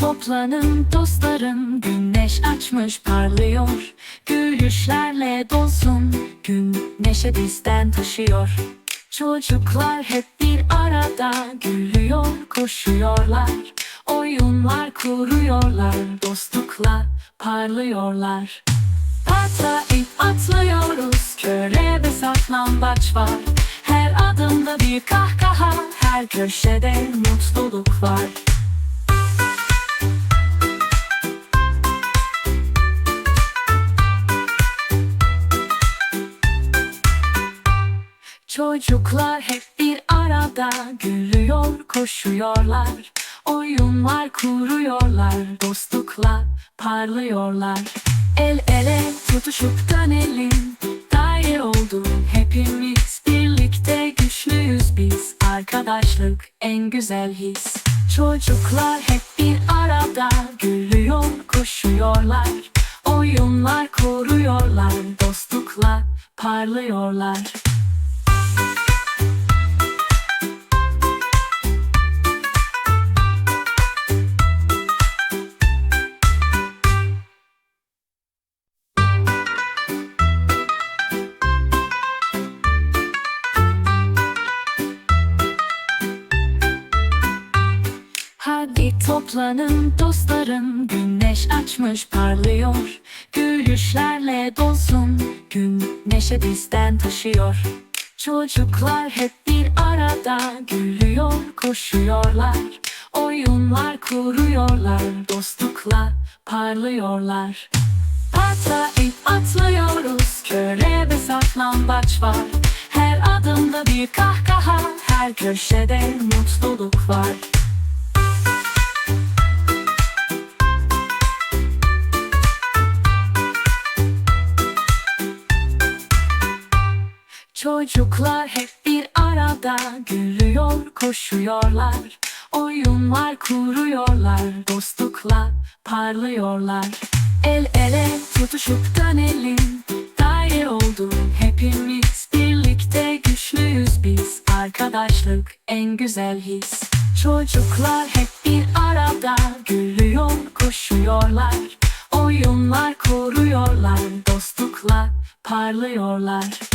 toplanın dostlarım Güneş açmış parlıyor. Gülüşlerle dolsun Gün neşe bizden taşıyor. Çocuklar hep bir arada Gülüyor koşuyorlar. Oyunlar kuruyorlar Dostlukla parlıyorlar. Patlayıp atlıyoruz Köre ve saklambaç var. Her adımda bir kahkaha Her köşede mutluluk var Çocuklar hep bir arada Gülüyor koşuyorlar. Oyunlar kuruyorlar Dostlukla parlıyorlar. El ele tutuşup dönelim Dair oldu. Hepimiz Birlikte güçlüyüz biz. Arkadaşlık en güzel his. Çocuklar hep bir arada Gülüyor koşuyorlar. Oyunlar kuruyorlar Dostlukla parlıyorlar toplanın dostlarım Güneş açmış parlıyor. Gülüşlerle dolsun Gün neşe bizden taşıyor. Çocuklar hep bir arada Gülüyor koşuyorlar. Oyunlar kuruyorlar Dostlukla parlıyorlar. Patlayıp atlıyoruz Köre ve saklambaç var. Her adımda bir kahkaha Her köşede mutluluk var Çocuklar hep bir arada Gülüyor koşuyorlar. Oyunlar kuruyorlar Dostlukla parlıyorlar. El ele tutuşup dönelim Dair oldu hepimiz Birlikte güçlüyüz biz. Arkadaşlık en güzel his. Çocuklar hep bir arada Gülüyor koşuyorlar. Oyunlar kuruyorlar Dostlukla parlıyorlar